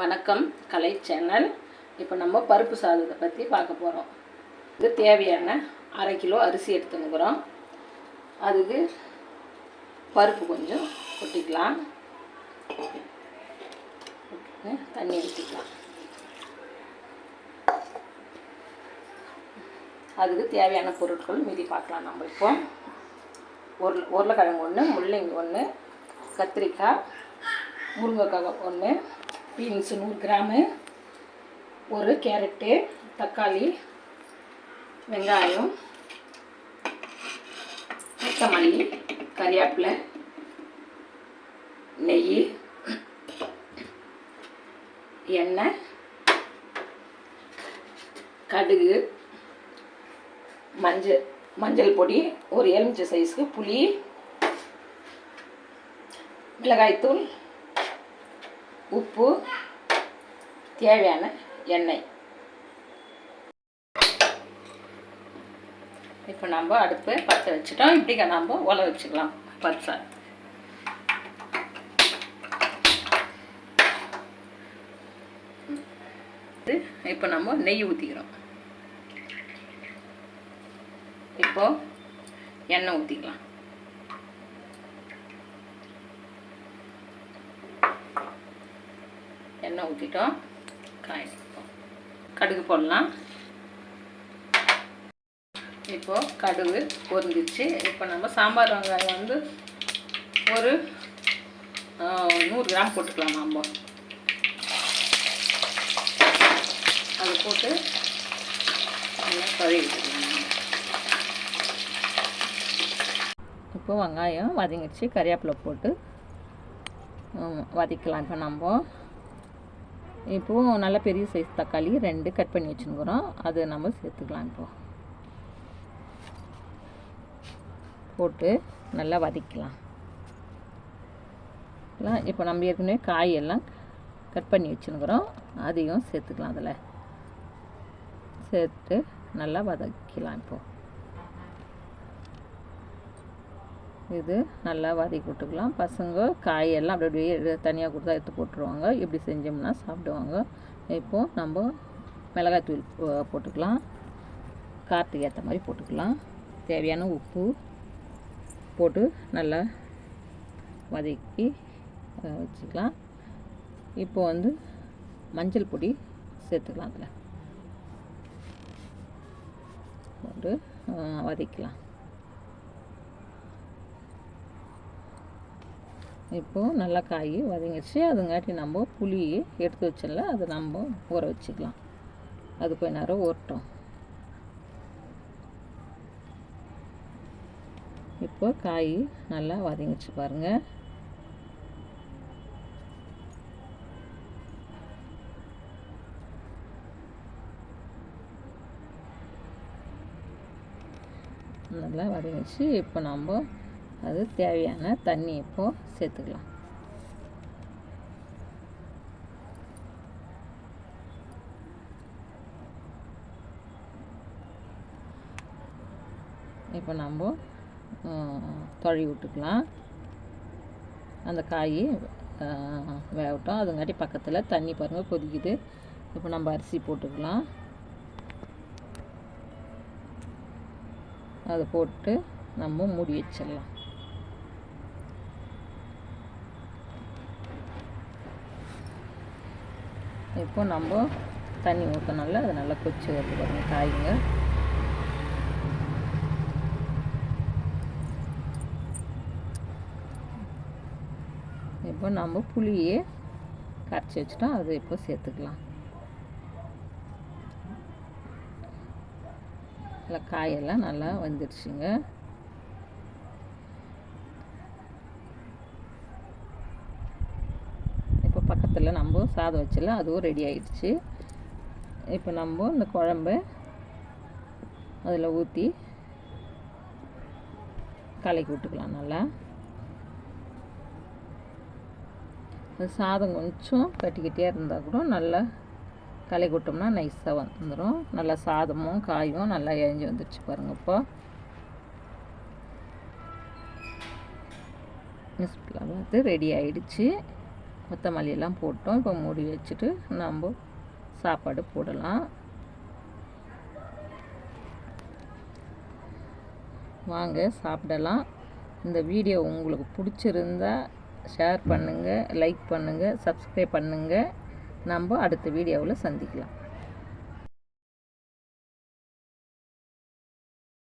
வணக்கம் கலை சேனல். இப்போ நம்ம பருப்பு சாதத்தை பற்றி பார்க்க போகிறோம் இது தேவையான அரை கிலோ அரிசி எடுத்துனுக்குறோம் அதுக்கு பருப்பு கொஞ்சம் கொட்டிக்கலாம். தண்ணி ஊற்றிக்கலாம் அதுக்கு தேவையான பொருட்கள் மீதி பார்க்கலாம் நம்ம இப்போ. உருளை உருளைக்கிழங்கு ஒன்று முள்ளங்கி ஒன்று கத்திரிக்காய் முருங்கைக்காய் ஒன்று பீன்ஸு நூறு கிராமு ஒரு கேரட்டு தக்காளி வெங்காயம் கொத்தமல்லி கறிவேப்பிலை நெய் எண்ணெய் கடுகு மஞ்சள் மஞ்சள் பொடி ஒரு எலுமிச்சை சைஸ்க்கு புளி மிளகாய்த்தூள் உப்பு தேவையான எண்ணெய். இப்போ நம்ம அடுப்பு பற்ற வச்சுட்டோம். இப்படி நம்ம உல வச்சுக்கலாம். பச்சை இப்போ நம்ம நெய் ஊற்றிக்கிறோம் இப்போ எண்ணெய் ஊற்றிக்கலாம் எண்ணெய் ஊற்றிட்டோம் காய் கடுகு போடலாம். இப்போது கடுகு பொருந்துச்சு இப்போ நம்ம சாம்பார் வெங்காயம் வந்து ஒரு நூறு கிராம் போட்டுக்கலாம் நம்ம. அதை போட்டு நல்லா கழுவிட்டுக்கலாம் இப்போ வெங்காயம் வதங்கிடுச்சு. கறிவேப்பிலை போட்டு வதக்கலாம். இப்போ நம்ம இப்போது நல்ல பெரிய சைஸ் தக்காளி ரெண்டு கட் பண்ணி வச்சுருக்குறோம். அது நம்ம சேர்த்துக்கலாம் இப்போது போட்டு நல்லா வதக்கலாம். இப்போ நம்ம ஏற்கனவே காயெல்லாம் கட் பண்ணி வச்சுருக்குறோம். அதையும் சேர்த்துக்கலாம் அதில். சேர்த்து நல்லா வதக்கலாம் இப்போது இது நல்லா வதக்கி விட்டுக்கலாம். பசங்க காயெல்லாம் அப்படி அப்படியே தனியாக கொடுத்தா எடுத்து போட்டுருவாங்க. இப்படி செஞ்சோம்னா சாப்பிடுவாங்க. இப்போது நம்ம மிளகாய் தூள் போட்டுக்கலாம். காற்றுக்கு ஏற்ற மாதிரி போட்டுக்கலாம். தேவையான உப்பு போட்டு நல்லா வதக்கி வச்சுக்கலாம். இப்போ வந்து மஞ்சள் பொடி சேர்த்துக்கலாம் அதில். போட்டு வதக்கலாம். இப்போது நல்லா காய் வதங்கிடுச்சு. அதுங்காட்டி நம்ம புளி எடுத்து வச்சிடல அதை நம்ம ஊற வச்சுக்கலாம். அது கொஞ்ச நேரம் ஊறட்டும் இப்போ காய் நல்லா வதங்கிச்சு பாருங்கள் நல்லா வதங்கிச்சு இப்போ நம்ம அது தேவையான தண்ணி இப்போ சேர்த்துக்கலாம். இப்போ நம்ம தொழி விட்டுக்கலாம். அந்த காய் வேகட்டும். அதுங்காட்டி பக்கத்தில் தண்ணி பாருங்கள் கொதிக்குது. இப்போ நம்ம அரிசி போட்டுக்கலாம். அதை போட்டு நம்ம மூடி வச்சிடலாம். இப்போ நம்ம தண்ணி ஊற்றனால அது நல்லா கொச்சி வருது பாருங்கள் காய்ங்க. இப்போ நம்ம புளியே கரைச்சி வச்சுட்டோம் அதை இப்போ சேர்த்துக்கலாம். நல்லா காயெல்லாம் நல்லா வந்துடுச்சுங்க இப்போ நம்ம சாதம் வச்சிடலாம் அதுவும் ரெடி ஆயிடுச்சு. இப்போ நம்ம இந்த குழம்பு அதில் ஊற்றி கலக்கி விட்டுக்கலாம் நல்லா. சாதம் கொஞ்சம் கட்டிக்கிட்டே இருந்தால் கூட நல்லா கலக்கி விட்டோம்னா நைஸாக வந்துடும் நல்லா சாதமும் காயும் நல்லா இழஞ்சி வந்துடுச்சு பாருங்கள் இப்போ. மிஸ் பார்த்து ரெடி ஆயிடுச்சு. கொத்தமல்லி எல்லாம் போட்டோம். இப்போ மூடி வச்சுட்டு நம்ம சாப்பாடு போடலாம். வாங்க சாப்பிடலாம். இந்த வீடியோ உங்களுக்கு பிடிச்சிருந்தா ஷேர் பண்ணுங்கள் லைக் பண்ணுங்கள் சப்ஸ்கிரைப் பண்ணுங்கள் நம்ம அடுத்த வீடியோவில் சந்திக்கலாம்.